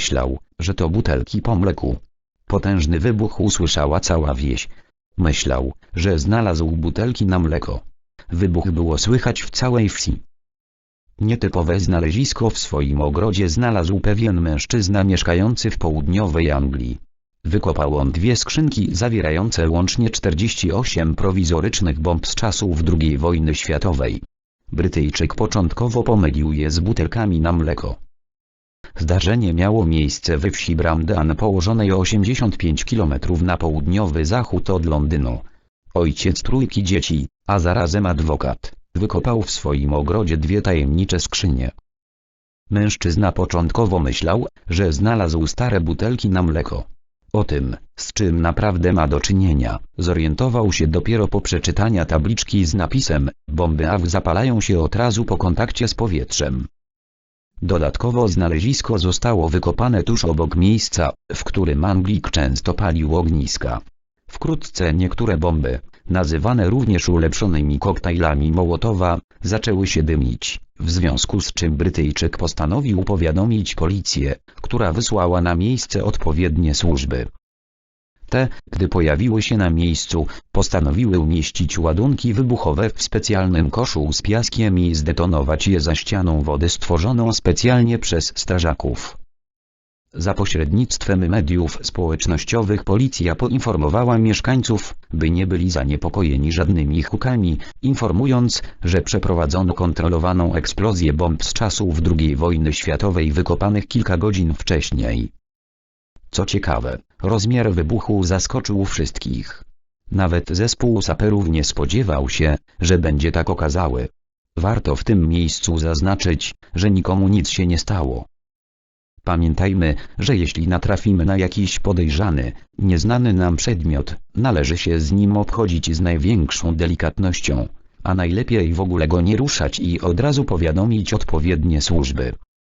myślał, że to butelki po mleku. Potężny wybuch usłyszała cała wieś. Myślał, że znalazł butelki na mleko. Wybuch było słychać w całej wsi. Nietypowe znalezisko w swoim ogrodzie znalazł pewien mężczyzna mieszkający w południowej Anglii. Wykopał on dwie skrzynki zawierające łącznie 48 prowizorycznych bomb z czasów II wojny światowej. Brytyjczyk początkowo pomylił je z butelkami na mleko. Zdarzenie miało miejsce we wsi Bramdan położonej o 85 km na południowy zachód od Londynu. Ojciec trójki dzieci, a zarazem adwokat, wykopał w swoim ogrodzie dwie tajemnicze skrzynie. Mężczyzna początkowo myślał, że znalazł stare butelki na mleko. O tym, z czym naprawdę ma do czynienia, zorientował się dopiero po przeczytania tabliczki z napisem Bomby AW zapalają się od razu po kontakcie z powietrzem. Dodatkowo znalezisko zostało wykopane tuż obok miejsca, w którym Anglik często palił ogniska. Wkrótce niektóre bomby, nazywane również ulepszonymi koktajlami Mołotowa, zaczęły się dymić, w związku z czym Brytyjczyk postanowił powiadomić policję, która wysłała na miejsce odpowiednie służby. Te, gdy pojawiły się na miejscu, postanowiły umieścić ładunki wybuchowe w specjalnym koszu z piaskiem i zdetonować je za ścianą wody stworzoną specjalnie przez strażaków. Za pośrednictwem mediów społecznościowych policja poinformowała mieszkańców, by nie byli zaniepokojeni żadnymi hukami, informując, że przeprowadzono kontrolowaną eksplozję bomb z czasów II wojny światowej wykopanych kilka godzin wcześniej. Co ciekawe, rozmiar wybuchu zaskoczył wszystkich. Nawet zespół saperów nie spodziewał się, że będzie tak okazały. Warto w tym miejscu zaznaczyć, że nikomu nic się nie stało. Pamiętajmy, że jeśli natrafimy na jakiś podejrzany, nieznany nam przedmiot, należy się z nim obchodzić z największą delikatnością, a najlepiej w ogóle go nie ruszać i od razu powiadomić odpowiednie służby.